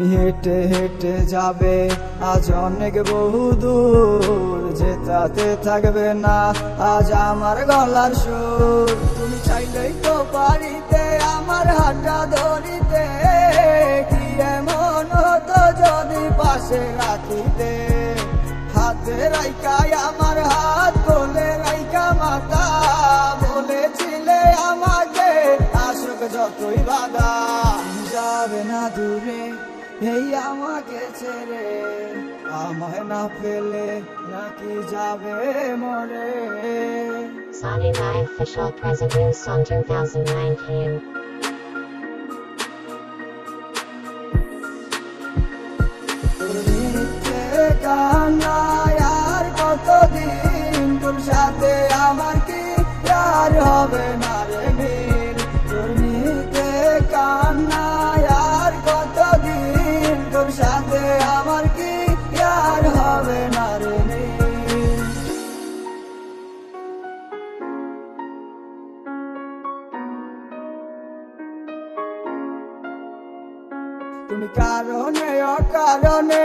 তুমি হেঁটে হেঁটে যাবে। আজ অনেক বহু দূর যেতাতে থাকবে না। আজ আমার গলার সুর, তুমি চাইলেই তো পারিতে, আমার হাতটা ধরিতে কি এমন হতো যদি পাশে রাখিতে? হাতে রাইকাই আমার হাত, কোলে রাইকা মাতা বলেছিলে আমাকে, আসুক যতই বাধা। যাবে না দূরে এই আমাকে ছেড়ে আমায় না পেলে নাকি যাবে মরে Sonic Eye Official Present Song 2019. মিথ্যে কান্নায় আর কতদিন তোর সাথে আমার কি আর হবে না সাথে আমার কি আর হবে না রে? তুমি কারণে অকারণে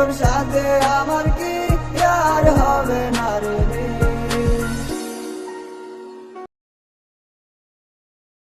এখন সাথে আমার